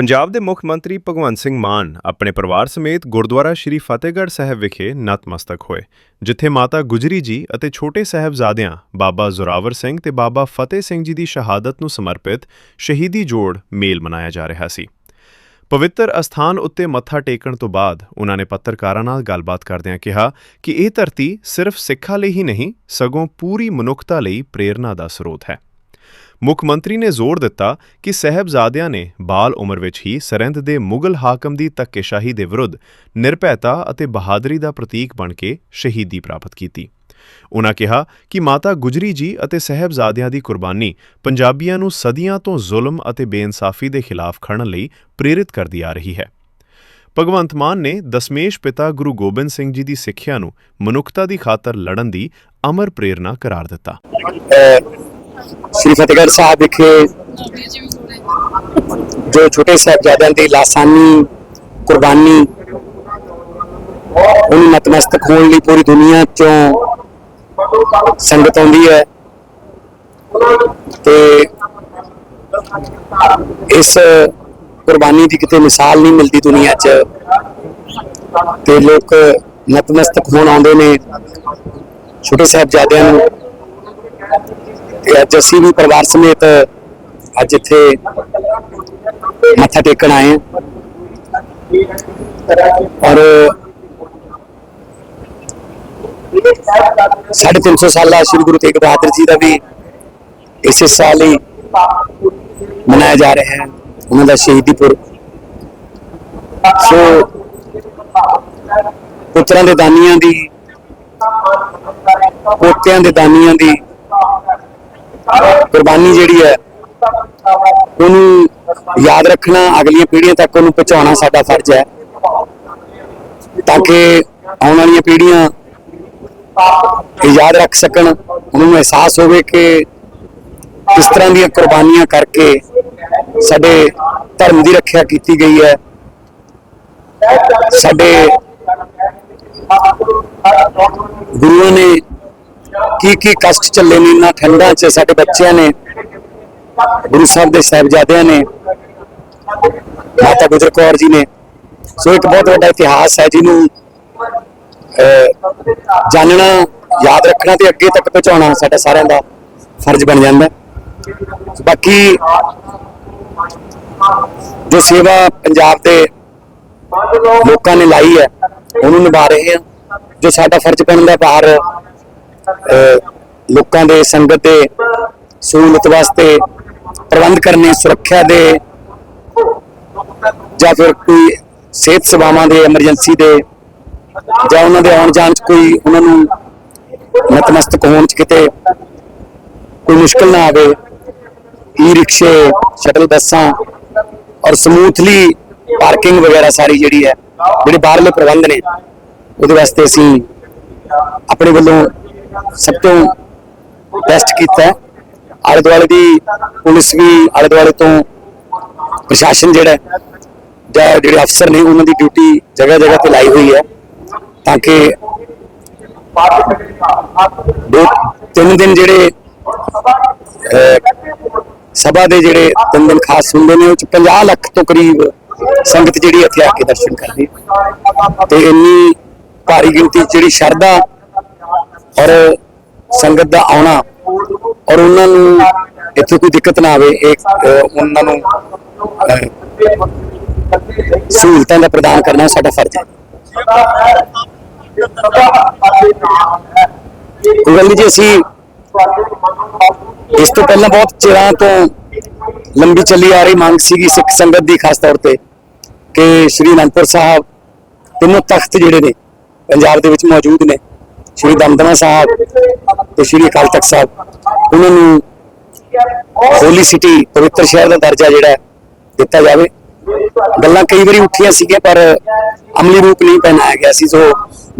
ਪੰਜਾਬ ਦੇ ਮੁੱਖ ਮੰਤਰੀ ਭਗਵੰਤ ਸਿੰਘ ਮਾਨ ਆਪਣੇ ਪਰਿਵਾਰ ਸਮੇਤ ਗੁਰਦੁਆਰਾ ਸ਼੍ਰੀ ਫਤਿਹਗੜ੍ਹ ਸਾਹਿਬ ਵਿਖੇ ਨਤਮਸਤਕ ਹੋਏ, ਜਿੱਥੇ ਮਾਤਾ ਗੁਜਰੀ ਜੀ ਅਤੇ ਛੋਟੇ ਸਾਹਿਬਜ਼ਾਦਿਆਂ ਬਾਬਾ ਜ਼ੋਰਾਵਰ ਸਿੰਘ ਤੇ ਬਾਬਾ ਫਤਿਹ ਸਿੰਘ ਜੀ ਦੀ ਸ਼ਹਾਦਤ ਨੂੰ ਸਮਰਪਿਤ ਸ਼ਹੀਦੀ ਜੋੜ ਮੇਲ ਮਨਾਇਆ ਜਾ ਰਿਹਾ ਸੀ। ਪਵਿੱਤਰ ਅਸਥਾਨ ਉੱਤੇ ਮੱਥਾ ਟੇਕਣ ਤੋਂ ਬਾਅਦ ਉਹਨਾਂ ਨੇ ਪੱਤਰਕਾਰਾਂ ਨਾਲ ਗੱਲਬਾਤ ਕਰਦਿਆਂ ਕਿਹਾ ਕਿ ਇਹ ਧਰਤੀ ਸਿਰਫ ਸਿੱਖਾਂ ਲਈ ਹੀ ਨਹੀਂ, ਸਗੋਂ ਪੂਰੀ ਮਨੁੱਖਤਾ ਲਈ ਪ੍ਰੇਰਨਾ ਦਾ ਸਰੋਤ ਹੈ। ਮੁੱਖ ਮੰਤਰੀ ਨੇ ਜ਼ੋਰ ਦਿੱਤਾ ਕਿ ਸਹਿਬਜ਼ਾਦਿਆਂ ਨੇ ਬਾਲ ਉਮਰ ਵਿੱਚ ਹੀ ਸਰਹਿੰਦ ਦੇ ਮੁਗਲ ਹਾਕਮ ਦੀ ਧੱਕੇਸ਼ਾਹੀ ਦੇ ਵਿਰੁੱਧ ਨਿਰਭੈਤਾ ਅਤੇ ਬਹਾਦਰੀ ਦਾ ਪ੍ਰਤੀਕ ਬਣ ਕੇ ਸ਼ਹੀਦੀ ਪ੍ਰਾਪਤ ਕੀਤੀ। ਉਨ੍ਹਾਂ ਕਿਹਾ ਕਿ ਮਾਤਾ ਗੁਜਰੀ ਜੀ ਅਤੇ ਸਹਿਬਜ਼ਾਦਿਆਂ ਦੀ ਕੁਰਬਾਨੀ ਪੰਜਾਬੀਆਂ ਨੂੰ ਸਦੀਆਂ ਤੋਂ ਜ਼ੁਲਮ ਅਤੇ ਬੇਇਨਸਾਫੀ ਦੇ ਖਿਲਾਫ ਖੜਨ ਲਈ ਪ੍ਰੇਰਿਤ ਕਰਦੀ ਆ ਰਹੀ ਹੈ। ਭਗਵੰਤ ਮਾਨ ਨੇ ਦਸਮੇਸ਼ ਪਿਤਾ ਗੁਰੂ ਗੋਬਿੰਦ ਸਿੰਘ ਜੀ ਦੀ ਸਿੱਖਿਆ ਨੂੰ ਮਨੁੱਖਤਾ ਦੀ ਖਾਤਰ ਲੜਨ ਦੀ ਅਮਰ ਪ੍ਰੇਰਣਾ ਕਰਾਰ ਦਿੱਤਾ। ਸ੍ਰੀ ਫਤਿਹਗੜ੍ਹ ਸਾਹਿਬ ਵਿਖੇ ਜੋ ਛੋਟੇ ਸਾਹਿਬਜ਼ਾਦਿਆਂ ਦੀ ਲਾਸਾਨੀ ਕੁਰਬਾਨੀ, ਉਹਨੂੰ ਨਤਮਸਤਕ ਹੋਣ ਲਈ ਪੂਰੀ ਦੁਨੀਆ ਚੋਂ ਸੰਗਤ ਆਉਂਦੀ ਹੈ ਤੇ ਇਸ ਕੁਰਬਾਨੀ ਦੀ ਕਿਤੇ ਮਿਸਾਲ ਨਹੀਂ ਮਿਲਦੀ ਦੁਨੀਆ 'ਚ, ਤੇ ਲੋਕ ਨਤਮਸਤਕ ਹੋਣ ਆਉਂਦੇ ਨੇ ਛੋਟੇ ਸਾਹਿਬਜ਼ਾਦਿਆਂ ਨੂੰ। ਤੇ ਅੱਜ ਅਸੀਂ ਵੀ ਪਰਿਵਾਰ ਸਮੇਤ ਅੱਜ ਇੱਥੇ ਮੱਥਾ ਟੇਕਣ ਆਏ ਹਾਂ। ਔਰ ਸਾਢੇ ਤਿੰਨ ਸੌ ਸਾਲਾ ਸ੍ਰੀ ਗੁਰੂ ਤੇਗ ਬਹਾਦਰ ਜੀ ਦਾ ਵੀ ਇਸੇ ਸਾਲ ਹੀ ਮਨਾਇਆ ਜਾ ਰਿਹਾ ਹੈ, ਉਹਨਾਂ ਦਾ ਸ਼ਹੀਦੀ ਪੁਰਬ ਸੋ ਪੁੱਤਰਾਂ ਦੇ ਦਾਨੀਆਂ ਦੀ, ਪੋਤਿਆਂ ਦੇ ਦਾਨੀਆਂ ਦੀ ਕੁਰਬਾਨੀ ਜਿਹੜੀ ਹੈ, ਉਹਨੂੰ ਯਾਦ ਰੱਖਣਾ, ਅਗਲੀਆਂ ਪੀੜ੍ਹੀਆਂ ਤੱਕ ਉਹਨੂੰ ਪਹੁੰਚਾਉਣਾ ਸਾਡਾ ਫਰਜ਼ ਹੈ। ਤਾਂ ਕਿ ਆਉਣ ਵਾਲੀਆਂ ਪੀੜ੍ਹੀਆਂ ਇਹ ਯਾਦ ਰੱਖ ਸਕਣ, ਉਹਨਾਂ ਨੂੰ ਅਹਿਸਾਸ ਹੋਵੇ ਕਿ ਕਿਸ ਤਰ੍ਹਾਂ ਦੀਆਂ ਕੁਰਬਾਨੀਆਂ ਕਰਕੇ ਸਾਡੇ ਧਰਮ ਦੀ ਰੱਖਿਆ ਕੀਤੀ ਗਈ ਹੈ। ਸਾਡੇ ਗੁਰੂਆਂ ਨੇ ਕੀ ਕੀ ਕਸ਼ਟ ਚੱਲੇ ਨੇ ਇਹਨਾਂ ਠੰਡਾਂ 'ਚ ਸਾਡੇ ਬੱਚਿਆਂ ਨੇ, ਗੁਰੂ ਸਾਹਿਬ ਦੇ ਸਾਹਿਬਜ਼ਾਦਿਆਂ ਨੇ, ਮਾਤਾ ਗੁਜਰ ਕੌਰ ਜੀ ਨੇ। ਸੋ ਇੱਕ ਬਹੁਤ ਵੱਡਾ ਇਤਿਹਾਸ ਹੈ ਜਿਹਨੂੰ ਜਾਣਨਾ ਯਾਦ ਰੱਖਣਾ ਤੇ ਅੱਗੇ ਤੱਕ ਪਹੁੰਚਾਉਣਾ ਸਾਡਾ ਸਾਰਿਆਂ ਦਾ ਫਰਜ਼ ਬਣ ਜਾਂਦਾ ਬਾਕੀ ਜੋ ਸੇਵਾ ਪੰਜਾਬ ਦੇ ਲੋਕਾਂ ਨੇ ਲਾਈ ਹੈ, ਉਹਨੂੰ ਨਿਭਾ ਰਹੇ ਆ ਜੋ ਸਾਡਾ ਫਰਜ਼ ਬਣਦਾ ਬਾਹਰ ਲੋਕਾਂ ਦੇ ਸੰਗਤ ਦੇ ਸਹੂਲਤ ਵਾਸਤੇ ਪ੍ਰਬੰਧ ਕਰਨੇ, ਸੁਰੱਖਿਆ ਦੇ ਜਾਂ ਫਿਰ ਕੋਈ ਸਿਹਤ ਸੇਵਾਵਾਂ ਦੇ ਐਮਰਜੈਂਸੀ ਦੇ ਜਾਂ ਉਹਨਾਂ ਦੇ ਆਉਣ ਜਾਣ ਚ ਕੋਈ ਉਹਨਾਂ ਨੂੰ ਨਤਮਸਤਕ ਹੋਣ ਚ ਕਿਤੇ ਕੋਈ ਮੁਸ਼ਕਲ ਨਾ ਆਵੇ। ਈ ਰਿਕਸ਼ੇ ਸ਼ਟਲ ਬੱਸਾਂ ਔਰ ਸਮੂਥਲੀ ਪਾਰਕਿੰਗ ਵਗੈਰਾ ਸਾਰੀ ਜਿਹੜੀ ਹੈ, ਜਿਹੜੇ ਬਾਹਰਲੇ ਪ੍ਰਬੰਧ ਨੇ, ਉਹਦੇ ਵਾਸਤੇ ਅਸੀਂ ਆਪਣੇ ਵੱਲੋਂ ਸਭ ਤੋਂ ਬੈਸਟ ਕੀਤਾ ਆਲੇ ਦੁਆਲੇ ਦੀ ਪੁਲਿਸ ਵੀ ਆਲੇ ਦੁਆਲੇ ਤੋਂ ਪ੍ਰਸ਼ਾਸਨ ਜਿਹੜਾ ਜਾਂ ਜਿਹੜੇ ਅਫਸਰ ਨੇ, ਉਹਨਾਂ ਦੀ ਡਿਊਟੀ ਜਗ੍ਹਾ ਜਗ੍ਹਾ ਤੇ ਲਾਈ ਹੋਈ ਹੈ ਤਾਂ ਕਿ ਦੋ ਤਿੰਨ ਦਿਨ ਜਿਹੜੇ ਸਭਾ ਦੇ ਜਿਹੜੇ ਤਿੰਨ ਦਿਨ ਖਾਸ ਹੁੰਦੇ ਨੇ, ਉਹ ਚ 50 ਲੱਖ ਤੋਂ ਕਰੀਬ ਸੰਗਤ ਜਿਹੜੀ ਇੱਥੇ ਆ ਕੇ ਦਰਸ਼ਨ ਕਰਦੀ ਹੈ। ਤੇ ਇੰਨੀ ਭਾਰੀ ਗਿਣਤੀ 'ਚ ਜਿਹੜੀ ਸ਼ਰਧਾ ਔਰ ਸੰਗਤ ਦਾ ਆਉਣਾ ਔਰ ਉਹਨਾਂ ਨੂੰ ਇੱਥੇ ਕੋਈ ਦਿੱਕਤ ਨਾ ਆਵੇ, ਇਹ ਉਹਨਾਂ ਨੂੰ ਸਹੂਲਤਾਂ ਦਾ ਪ੍ਰਦਾਨ ਕਰਨਾ ਸਾਡਾ ਫਰਜ਼ ਹੈ। ਗੱਲ ਨਹੀਂ ਜੀ, ਅਸੀਂ ਇਸ ਤੋਂ ਪਹਿਲਾਂ ਬਹੁਤ ਚਿਰਾਂ ਤੋਂ ਲੰਬੀ ਚੱਲੀ ਆ ਰਹੀ ਮੰਗ ਸੀਗੀ ਸਿੱਖ ਸੰਗਤ ਦੀ, ਖਾਸ ਤੌਰ ਤੇ ਕਿ ਸ਼੍ਰੀ ਅਨੰਦਪੁਰ ਸਾਹਿਬ ਤਿੰਨੋਂ ਤਖਤ ਜਿਹੜੇ ਨੇ ਪੰਜਾਬ ਦੇ ਵਿੱਚ ਮੌਜੂਦ ਨੇ ਸ਼੍ਰੀ ਦਮਦਮਾ ਸਾਹਿਬ ਤੇ ਸ਼੍ਰੀ ਅਕਾਲ ਤਖਤ ਸਾਹਿਬ ਉਹਨਾਂ ਨੂੰ ਹੋਲੀ ਸਿਟੀ ਪਵਿੱਤਰ ਸ਼ਹਿਰ ਦਾ ਦਰਜਾ ਜਿਹੜਾ ਦਿੱਤਾ ਜਾਵੇ। ਗੱਲਾਂ ਕਈ ਵਾਰੀ ਉੱਠੀਆਂ ਸੀਗੀਆਂ ਪਰ ਅਮਲੀ ਰੂਪ ਨਹੀਂ ਪਹਿਨਾਇਆ ਗਿਆ ਸੀ ਸੋ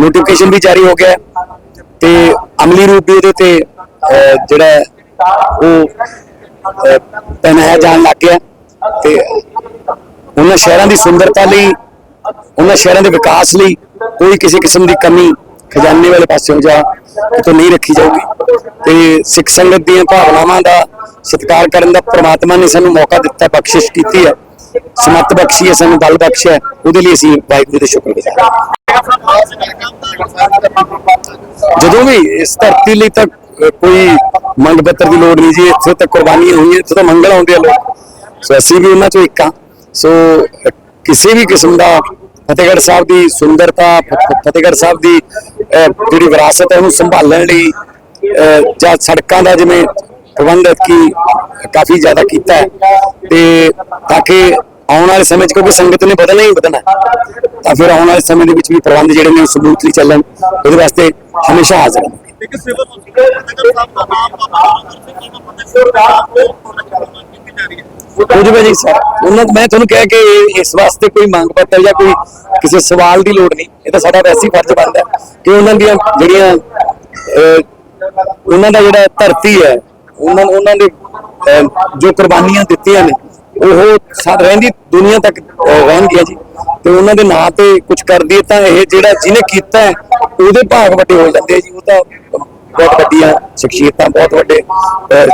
ਨੋਟੀਫਿਕੇਸ਼ਨ ਵੀ ਜਾਰੀ ਹੋ ਗਿਆ। ਤੇ ਅਮਲੀ ਰੂਪ ਵੀ ਇਹਦੇ ਤੇ ਅਹ, ਜਿਹੜਾ ਉਹ ਪਹਿਨਾਇਆ ਜਾਣ ਲੱਗ ਗਿਆ। ਤੇ ਉਹਨਾਂ ਸ਼ਹਿਰਾਂ ਦੀ ਸੁੰਦਰਤਾ ਲਈ ਉਹਨਾਂ ਸ਼ਹਿਰਾਂ ਦੇ ਵਿਕਾਸ ਲਈ ਕੋਈ ਕਿਸੇ ਕਿਸਮ ਦੀ ਕਮੀ ਖਜ਼ਾਨੇ ਵਾਲੇ ਪਾਸਿਓਂ ਜਾਂ ਕਿਤੋਂ ਨਹੀਂ ਰੱਖੀ ਜਾਊਗੀ। ਤੇ ਸਿੱਖ ਸੰਗਤ ਦੀਆਂ ਭਾਵਨਾਵਾਂ ਦਾ ਸਤਿਕਾਰ ਕਰਨ ਦਾ ਪ੍ਰਮਾਤਮਾ ਨੇ ਸਾਨੂੰ ਮੌਕਾ ਦਿੱਤਾ, ਬਖਸ਼ਿਸ਼ ਕੀਤੀ ਹੈ। ਸਮੱਤ ਬਖਸ਼ੀ ਹੈ, ਸਾਨੂੰ ਬਲ ਬਖਸ਼ਿਆ ਉਹਦੇ ਲਈ ਅਸੀਂ ਵਾਹਿਗੁਰੂ ਦੇ ਸ਼ੁਕਰਗੁਜ਼ਾਰ ਹਾਂ। ਜਦੋਂ ਵੀ ਇਸ ਧਰਤੀ ਲਈ ਤਾਂ ਕੋਈ ਮੰਗ ਪੱਤਰ ਦੀ ਲੋੜ ਨਹੀਂ ਜੀ। ਇੱਥੇ ਤਾਂ ਕੁਰਬਾਨੀਆਂ ਹੋਈਆਂ, ਇੱਥੇ ਤਾਂ ਮੰਗਲ ਆਉਂਦੇ ਆ ਲੋਕ। ਸੋ ਅਸੀਂ ਵੀ ਉਹਨਾਂ ਚੋਂ ਇੱਕ ਹਾਂ। ਸੋ ਕਿਸੇ ਵੀ ਕਿਸਮ ਦਾ ਫਤਿਹਗੜ੍ਹ ਸਾਹਿਬ ਦੀ ਸੁੰਦਰਤਾ ਫਤਿਹਗੜ੍ਹ ਸਾਹਿਬ ਦੀ ਜਿਹੜੀ ਵਿਰਾਸਤ ਹੈ ਉਹਨੂੰ ਸੰਭਾਲਣ ਲਈ ਜਾਂ ਸੜਕਾਂ ਦਾ ਜਿਵੇਂ ਪ੍ਰਬੰਧ ਕੀ ਕਾਫੀ ਜ਼ਿਆਦਾ ਕੀਤਾ ਤੇ ਤਾਂ ਕਿ ਆਉਣ ਵਾਲੇ ਸਮੇਂ 'ਚ ਕਿਉਂਕਿ ਸੰਗਤ ਨੇ ਬਦਲਣਾ ਹੀ ਬਦਲਣਾ ਤਾਂ ਫਿਰ ਆਉਣ ਵਾਲੇ ਸਮੇਂ ਦੇ ਵਿੱਚ ਵੀ ਪ੍ਰਬੰਧ ਜਿਹੜੇ ਨੇ ਸਮੂਥਲੀ ਚੱਲਣ, ਉਹਦੇ ਵਾਸਤੇ ਹਮੇਸ਼ਾ ਹਾਜ਼ਰ ਹਾਂ ਜਾ ਰਹੀ ਹੈ ਹੋ ਜਾਵੇ ਜੀ ਸਰ ਉਹਨਾਂ ਮੈਂ ਤੁਹਾਨੂੰ ਕਿਹਾ ਕਿ ਇਸ ਵਾਸਤੇ ਕੋਈ ਮੰਗ ਪੱਤਰ ਜਾਂ ਕੋਈ ਕਿਸੇ ਸਵਾਲ ਦੀ ਲੋੜ ਨਹੀਂ। ਇਹ ਤਾਂ ਸਾਡਾ ਵੈਸੇ ਫਰਜ਼ ਬਣਦਾ ਕਿ ਉਹਨਾਂ ਦੀਆਂ ਜਿਹੜੀਆਂ ਉਹਨਾਂ ਦਾ ਜਿਹੜਾ ਧਰਤੀ ਹੈ ਉਹਨਾਂ ਉਹਨਾਂ ਦੇ ਜੋ ਕੁਰਬਾਨੀਆਂ ਦਿੱਤੀਆਂ ਨੇ ਉਹ ਸਾ ਰਹਿੰਦੀ ਦੁਨੀਆ ਤੱਕ ਰਹਿਣਗੀਆਂ ਜੀ। ਤੇ ਉਹਨਾਂ ਦੇ ਨਾਂ ਤੇ ਕੁਝ ਕਰਦੀ ਹੈ ਤਾਂ ਇਹ ਜਿਹੜਾ ਜਿਹਨੇ ਕੀਤਾ ਹੈ, ਉਹਦੇ ਭਾਗ ਵੱਡੇ ਹੋ ਜਾਂਦੇ ਆ ਜੀ। ਉਹ ਤਾਂ ਬਹੁਤ ਵੱਡੀਆਂ ਸ਼ਖਸੀਅਤਾਂ ਬਹੁਤ ਵੱਡੇ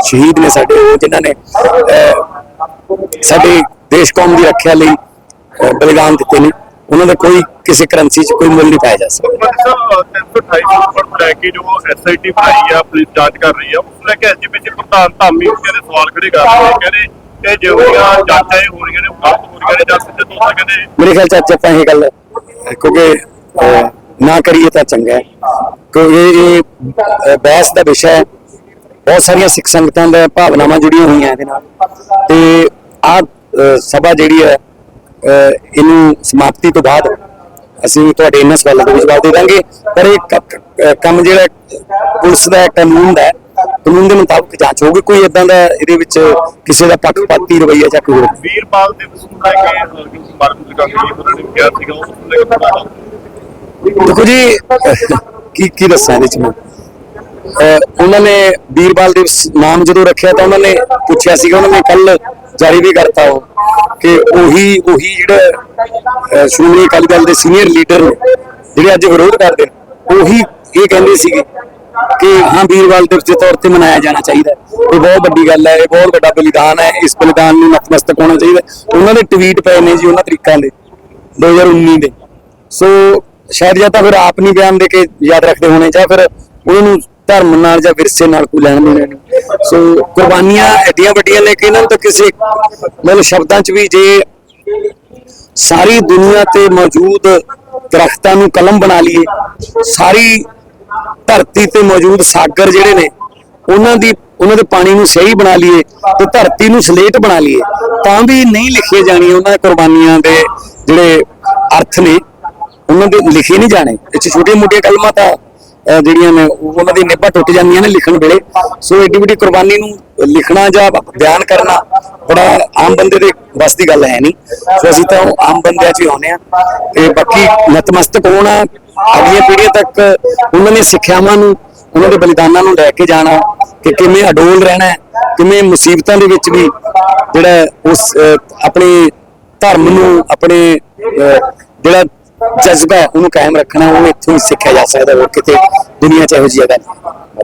ਸ਼ਹੀਦ ਨੇ ਸਾਡੇ ਉਹ ਜਿਨ੍ਹਾਂ ਨੇ ਅਹ, ਸਾਡੇ ਦੇਸ਼ ਕੌਮ ਦੀ ਰੱਖਿਆ ਲਈ ਬਲੀਦਾਨ ਦਿੱਤੇ ਨੇ। ਉਹਨਾਂ ਦਾ ਕੋਈ ਕਿਸੇ ਕਰੰਸੀ 'ਚ ਕੋਈ ਮੁੱਲ ਨਹੀਂ ਪਾਇਆ ਜਾ ਸਕਦਾ। ਸਰ 328 ਨੰਬਰ ਲੈ ਕੇ ਜੋ ਐਸਆਈਟੀ ਬਣਾਈ ਆ ਪੁਲਿਸ ਜਾਂਚ ਕਰ ਰਹੀ ਆ ਉਸ ਲੈ ਕੇ ਐਜੀਪੀਸੀ ਪ੍ਰਧਾਨ ਧਾਮੀ ਕਹਿੰਦੇ ਸਵਾਲ ਖੜੇ ਕਰ ਰਹੇ ਨੇ ਕਹਿੰਦੇ ਇਹ ਜਿਹੜੀਆਂ ਜਾਂਚਾਂ ਇਹ ਹੋ ਰਹੀਆਂ ਨੇ ਉਹ ਗਲਤ ਹੋ ਰਹੀਆਂ ਨੇ ਜਾਂ ਸਿੱਧੇ ਤੌਰ ਤੇ ਕਹਿੰਦੇ ਮੇਰੇ ਖਿਆਲ 'ਚ ਅੱਜ ਆਪਾਂ ਇਹ ਗੱਲ ਕਿਉਂਕਿ ਨਾ ਕਰੀਏ ਤਾਂ ਚੰਗਾ ਹੈ। ਕਿਉਂਕਿ ਇਹ ਬਹਿਸ ਦਾ ਵਿਸ਼ਾ ਹੈ। ਬਹੁਤ ਸਾਰੀਆਂ ਸਿੱਖ ਸੰਗਤਾਂ ਦਾ ਭਾਵਨਾਵਾਂ ਜੁੜੀਆਂ ਹੋਈਆਂ ਇਹਦੇ ਨਾਲ। ਤੇ ਆ ਸਭਾ ਜਿਹੜੀ ਹੈ ਇਹਨੂੰ ਸਮਾਪਤੀ ਤੋਂ ਬਾਅਦ ਅਸੀਂ ਤੁਹਾਡੇ ਇਹਨਾਂ ਸਵਾਲਾਂ ਦੇ ਜਵਾਬ ਦੇ ਦਾਂਗੇ। ਪਰ ਇਹ ਕੰਮ ਜਿਹੜਾ ਪੁਲਿਸ ਦਾ ਕਾਨੂੰਨ ਦਾ ਕਾਨੂੰਨ ਦੇ ਮੁਤਾਬਕ ਜਾਂਚ ਹੋਊਗੀ। ਕੋਈ ਇਦਾਂ ਦਾ ਇਹਦੇ ਵਿੱਚ ਕਿਸੇ ਦਾ ਪੱਖਪਾਤੀ ਰਵੱਈਆ ਜਾਂ ਕੋਈ ਵੀਰਪਾਲ ਲੈ ਕੇ ਉਹਨਾਂ ਨੇ ਕਿਹਾ ਸੀਗਾ ਤੁਹਾਡਾ ਦੇਖੋ ਜੀ ਕੀ ਕੀ ਦੱਸਾਂ ਇਹਦੇ ਚ ਮੈਂ? ਉਹਨਾਂ ਨੇ ਵੀਰਬਾਲ ਦਿਵਸ ਨਾਮ ਜਦੋਂ ਰੱਖਿਆ ਤਾਂ ਉਹਨਾਂ ਨੇ ਪੁੱਛਿਆ ਸੀਗਾ ਉਹਨਾਂ ਨੇ ਕੱਲ ਜਾਰੀ ਵੀ ਕਰਤਾ ਉਹ, ਕਿ ਉਹੀ ਉਹੀ ਜਿਹੜਾ ਸ਼੍ਰੋਮਣੀ ਅਕਾਲੀ ਦਲ ਦੇ ਸੀਨੀਅਰ ਲੀਡਰ ਨੇ, ਜਿਹੜੇ ਅੱਜ ਵਿਰੋਧ ਕਰਦੇ ਨੇ, ਉਹੀ ਇਹ ਕਹਿੰਦੇ ਸੀਗੇ ਕਿ ਹਾਂ, ਵੀਰਵਾਲ ਦਿਵਸ ਦੇ ਤੌਰ ਤੇ ਮਨਾਇਆ ਜਾਣਾ ਚਾਹੀਦਾ ਇਹ ਬਹੁਤ ਵੱਡੀ ਗੱਲ ਹੈ, ਇਹ ਬਹੁਤ ਵੱਡਾ ਬਲੀਦਾਨ ਹੈ, ਇਸ ਬਲੀਦਾਨ ਨੂੰ ਨਤਮਸਤਕ ਹੋਣਾ ਚਾਹੀਦਾ ਉਹਨਾਂ ਦੇ ਟਵੀਟ ਪਏ ਨੇ ਜੀ ਉਹਨਾਂ ਤਰੀਕਾਂ ਦੇ 2019 ਦੇ। ਸੋ ਸ਼ਾਇਦ ਜਾਂ ਤਾਂ ਫਿਰ ਆਪ ਨਹੀਂ ਬਿਆਨ ਦੇ ਕੇ ਯਾਦ ਰੱਖਦੇ ਹੋਣੇ, ਜਾਂ ਫਿਰ ਉਹਨਾਂ ਨੂੰ ਧਰਮ ਨਾਲ ਜਾਂ ਵਿਰਸੇ ਨਾਲ ਕੋਈ ਲੈਣ ਦੇਣਾ ਨਹੀਂ ਸੋ ਕੁਰਬਾਨੀਆਂ ਐਡੀਆਂ ਵੱਡੀਆਂ ਨੇ ਕਿ ਇਹਨਾਂ ਨੂੰ ਤਾਂ ਕਿਸੇ ਮਤਲਬ ਸ਼ਬਦਾਂ 'ਚ ਵੀ ਜੇ ਸਾਰੀ ਦੁਨੀਆ ਤੇ ਮੌਜੂਦ ਦਰਖਤਾਂ ਨੂੰ ਕਲਮ ਬਣਾ ਲਈਏ, ਸਾਰੀ ਧਰਤੀ ਤੇ ਮੌਜੂਦ ਸਾਗਰ ਜਿਹੜੇ ਨੇ, ਉਹਨਾਂ ਦੀ, ਉਹਨਾਂ ਦੇ ਪਾਣੀ ਨੂੰ ਸਹੀ ਬਣਾ ਲਈਏ ਤੇ ਧਰਤੀ ਨੂੰ ਸਲੇਟ ਬਣਾ ਲਈਏ, ਤਾਂ ਵੀ ਨਹੀਂ ਲਿਖੇ ਜਾਣੀ ਉਹਨਾਂ ਕੁਰਬਾਨੀਆਂ ਦੇ ਜਿਹੜੇ ਅਰਥ ਨੇ, ਉਹਨਾਂ ਦੇ ਲਿਖੇ ਨਹੀਂ ਜਾਣੇ। ਇਹ 'ਚ ਛੋਟੀਆਂ ਮੋਟੀਆਂ ਕਲਮਾਂ ਤਾਂ ਜਿਹੜੀਆਂ ਨੇ ਉਹ- ਉਹਨਾਂ ਦੀ ਨਿਭਾ ਟੁੱਟ ਜਾਂਦੀਆਂ ਨੇ ਲਿਖਣ ਵੇਲੇ। ਸੋ ਏਡੀ ਵੱਡੀ ਕੁਰਬਾਨੀ ਨੂੰ ਲਿਖਣਾ ਜਾਂ ਬਿਆਨ ਕਰਨਾ ਬੜਾ ਆਮ ਬੰਦੇ ਦੇ ਬਸ ਦੀ ਗੱਲ ਹੈ ਨਹੀਂ। ਸੋ ਅਸੀਂ ਤਾਂ ਆਮ ਬੰਦਿਆਂ 'ਚ ਹੀ ਆਉਂਦੇ ਆ ਤੇ ਬਾਕੀ ਨਤਮਸਤਕ ਹੋਣਾ ਅਗਲੀਆਂ ਪੀੜ੍ਹੀਆਂ ਤੱਕ ਉਹਨਾਂ ਦੀਆਂ ਸਿੱਖਿਆਵਾਂ ਨੂੰ ਉਹਨਾਂ ਦੇ ਬਲੀਦਾਨਾਂ ਨੂੰ ਲੈ ਕੇ ਜਾਣਾ ਕਿ ਕਿਵੇਂ ਅਡੋਲ ਰਹਿਣਾ ਕਿਵੇਂ ਮੁਸੀਬਤਾਂ ਦੇ ਵਿੱਚ ਵੀ ਜਿਹੜਾ ਉਸ ਆਪਣੇ ਧਰਮ ਨੂੰ ਆਪਣੇ ਅਹ, ਜਿਹੜਾ ਜਜ਼ਬਾ ਉਹਨੂੰ ਕਾਇਮ ਰੱਖਣਾ ਉਹ ਇੱਥੋਂ ਹੀ ਸਿੱਖਿਆ ਜਾ ਸਕਦਾ ਹੋਰ ਕਿਤੇ ਦੁਨੀਆ 'ਚ ਇਹੋ ਜਿਹੀ ਗੱਲ